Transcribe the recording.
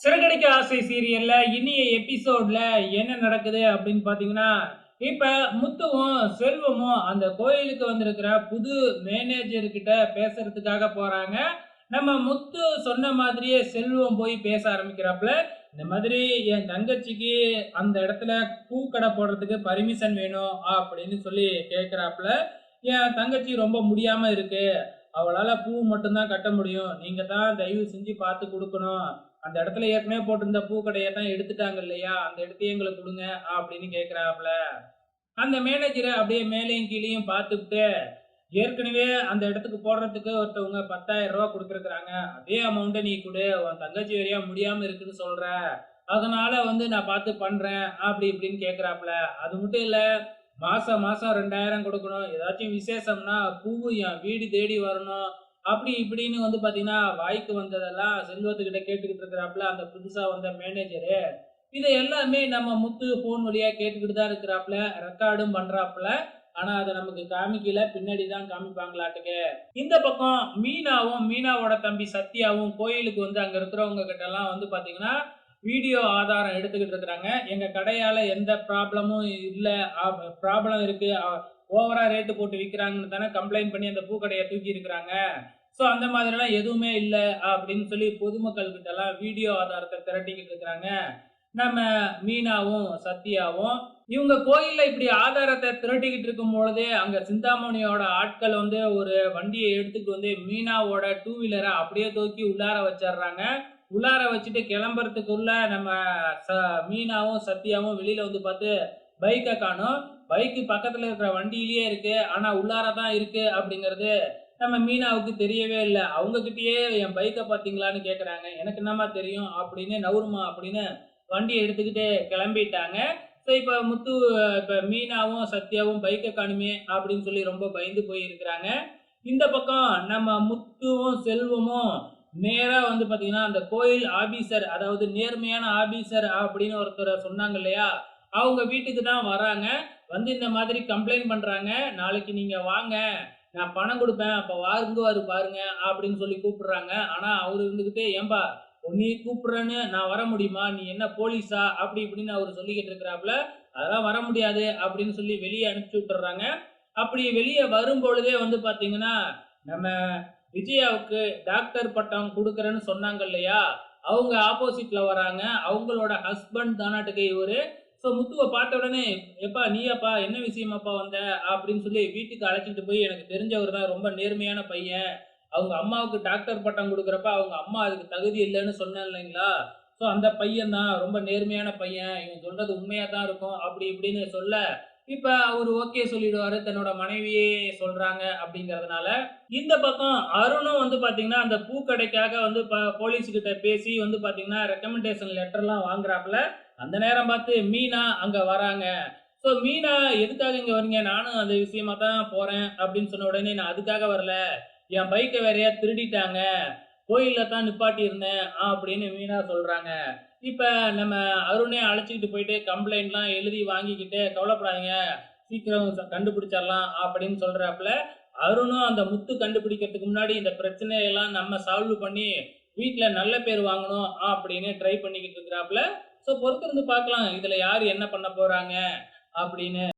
சிறகடிக்க ஆசை சீரியல்ல இனிய எபிசோட்ல என்ன நடக்குது அப்படின்னு பாத்தீங்கன்னா இப்ப முத்துவும் செல்வமும் அந்த கோயிலுக்கு வந்திருக்கிற புது மேனேஜர் கிட்ட பேசுறதுக்காக போறாங்க. நம்ம முத்து சொன்ன மாதிரியே செல்வம் போய் பேச ஆரம்பிக்கிறாப்புல. இந்த மாதிரி என் தங்கச்சிக்கு அந்த இடத்துல பூ கடை போடுறதுக்கு பர்மிஷன் வேணும் அப்படின்னு சொல்லி கேட்குறாப்புல என் தங்கச்சி ரொம்ப முடியாம இருக்கு. அவளால் பூ மட்டும்தான் கட்ட முடியும். நீங்கள் தான் தயவு செஞ்சு பார்த்து கொடுக்கணும். அந்த இடத்துல ஏற்கனவே போட்டிருந்த பூக்கடையை தான் எடுத்துட்டாங்க இல்லையா? அந்த இடத்தையும் எங்களுக்கு கொடுங்க அப்படின்னு கேட்குறாப்புல அந்த மேனேஜரை அப்படியே மேலேயும் கீழேயும் பார்த்துக்கிட்டு ஏற்கனவே அந்த இடத்துக்கு போடுறதுக்கு ஒருத்தவங்க பத்தாயிரம் ரூபா கொடுத்துருக்குறாங்க. அதே அமௌண்ட்டை நீ கொடு உன் தங்கச்சி வரையா முடியாமல் இருக்குன்னு சொல்கிற அதனால வந்து நான் பார்த்து பண்ணுறேன் அப்படி இப்படின்னு கேட்குறாப்புல அது மட்டும் இல்லை மாதம் மாதம் ரெண்டாயிரம் கொடுக்கணும். ஏதாச்சும் விசேஷம்னா பூவு என் வீடு தேடி வரணும். அப்படி இப்படின்னு வந்து பார்த்தீங்கன்னா வாய்க்கு வந்ததெல்லாம் செல்வத்துக்கிட்ட கேட்டுக்கிட்டு இருக்கிறாப்புல அந்த புதுசாக வந்த மேனேஜரு இதை எல்லாமே நம்ம முத்து ஃபோன் வழியாக கேட்டுக்கிட்டு தான் இருக்கிறாப்புல ரெக்கார்டும் பண்ணுறாப்புல ஆனால் அதை நமக்கு காமிக்கல பின்னாடி தான் காமிப்பாங்களாட்டுக்கு. இந்த பக்கம் மீனாவும் மீனாவோட தம்பி சத்யாவும் கோயிலுக்கு வந்து அங்கே இருக்கிறவங்க கிட்டலாம் வந்து பார்த்தீங்கன்னா வீடியோ ஆதாரம் எடுத்துக்கிட்டு இருக்கிறாங்க. எங்கள் கடையால் எந்த ப்ராப்ளமும் இல்லை ப்ராப்ளம் இருக்குது ஓவராக ரேட்டு போட்டு விற்கிறாங்கன்னு தானே கம்ப்ளைண்ட் பண்ணி அந்த பூக்கடையை தூக்கி இருக்கிறாங்க. ஸோ அந்த மாதிரிலாம் எதுவுமே இல்லை அப்படின்னு சொல்லி பொதுமக்கள் கிட்டலாம் வீடியோ ஆதாரத்தை திரட்டிக்கிட்டு இருக்கிறாங்க. நம்ம மீனாவும் சத்யாவும் இவங்க கோயில்ல இப்படி ஆதாரத்தை திரட்டிக்கிட்டு இருக்கும் பொழுதே அங்க சிந்தாமணியோட ஆட்கள் வந்து ஒரு வண்டியை எடுத்துட்டு வந்து மீனாவோட டூ வீலரை அப்படியே தூக்கி உள்ளார வச்சிடுறாங்க. உள்ளார வச்சுட்டு கிளம்புறதுக்குள்ள நம்ம ச மீனாவும் சத்யாவும் வெளியில வந்து பார்த்து பைக்கை காணும். பைக்கு பக்கத்துல இருக்கிற வண்டியிலேயே இருக்கு. ஆனா உள்ளார தான் இருக்கு அப்படிங்கிறது நம்ம மீனாவுக்கு தெரியவே இல்லை. அவங்க கிட்டயே என் பைக்கை பார்த்தீங்களான்னு கேட்குறாங்க எனக்கு என்னம்மா தெரியும்? அப்படின்னு நவுருமா அப்படின்னு வண்டியை எடுத்துக்கிட்டு கிளம்பிட்டாங்க. ஸோ இப்போ முத்து இப்போ மீனாவும் சத்யாவும் பைக்கை காணுமே அப்படின்னு சொல்லி ரொம்ப பயந்து போயிருக்கிறாங்க. இந்த பக்கம் நம்ம முத்துவும் செல்வமும் நேராக வந்து பார்த்தீங்கன்னா அந்த கோயில் ஆபீசர் அதாவது நேர்மையான ஆபீசர் அப்படின்னு ஒருத்தரை சொன்னாங்க இல்லையா? அவங்க வீட்டுக்கு தான் வராங்க. வந்து இந்த மாதிரி கம்ப்ளைண்ட் பண்ணுறாங்க நாளைக்கு நீங்கள் வாங்க. நான் பணம் கொடுப்பேன் அப்போ வாருங்குவாரு பாருங்க அப்படின்னு சொல்லி கூப்பிடுறாங்க. ஆனால் அவர் இருந்துக்கிட்டே ஏன்பா நீ கூப்பிட்றேன்னு நான் வர முடியுமா? நீ என்ன போலீஸா? அப்படி இப்படின்னு அவர் சொல்லிக்கிட்டு இருக்கிறாப்புல அதெல்லாம் வர முடியாது அப்படின்னு சொல்லி வெளியே அனுப்பிச்சி விட்டுறாங்க. அப்படி வெளியே வரும்பொழுதே வந்து பார்த்தீங்கன்னா நம்ம விஜயாவுக்கு டாக்டர் பட்டம் கொடுக்குறேன்னு சொன்னாங்க இல்லையா? அவங்க ஆப்போசிட்ல வராங்க. அவங்களோட ஹஸ்பண்ட் தானாட்டுக்கு இவர் ஸோ முத்துவை பார்த்த உடனே எப்பா நீயாப்பா என்ன விஷயமாப்பா வந்த? அப்படின்னு சொல்லி வீட்டுக்கு அழைச்சிட்டு போய் எனக்கு தெரிஞ்சவர் தான் ரொம்ப நேர்மையான பையன். அவங்க அம்மாவுக்கு டாக்டர் பட்டம் கொடுக்குறப்ப அவங்க அம்மா அதுக்கு தகுதி இல்லைன்னு சொன்னேன் இல்லைங்களா? ஸோ அந்த பையன் தான் ரொம்ப நேர்மையான பையன். இவன் சொல்றது உண்மையாக தான் இருக்கும். அப்படி இப்படின்னு சொல்ல இப்போ அவர் ஓகே சொல்லிடுவாரு தன்னோட மனைவியே சொல்றாங்க அப்படிங்கறதுனால இந்த பக்கம் அருணும் வந்து பாத்தீங்கன்னா அந்த பூக்கடைக்காக வந்து போலீஸ் கிட்ட பேசி வந்து பாத்தீங்கன்னா ரெக்கமெண்டேஷன் லெட்டர்லாம் வாங்குறாப்புல. அந்த நேரம் பார்த்து மீனா அங்க வராங்க. ஸோ மீனா எதுக்காக இங்க வரீங்க நானும் அந்த விஷயமா தான் போறேன் அப்படின்னு சொன்ன உடனே நான் அதுக்காக வரல. என் பைக்கை வேறையா திருடிட்டாங்க. கோயில்ல தான் நிப்பாட்டி இருந்தேன் அப்படின்னு மீனா சொல்றாங்க. இப்ப நம்ம அருணே அழைச்சிக்கிட்டு போயிட்டு கம்ப்ளைண்ட்லாம் எழுதி வாங்கிக்கிட்டு கவலைப்படாதீங்க. சீக்கிரம் கண்டுபிடிச்சிடலாம் அப்படின்னு சொல்றாப்புல அருணும் அந்த முத்து கண்டுபிடிக்கிறதுக்கு முன்னாடி இந்த பிரச்சனையெல்லாம் நம்ம சால்வ் பண்ணி வீட்டில் நல்ல பேர் வாங்கணும் அப்படின்னு ட்ரை பண்ணிக்கிட்டு இருக்கிறாப்புல. ஸோ பொறுத்திருந்து பார்க்கலாம் இதுல யார் என்ன பண்ண போறாங்க அப்படின்னு.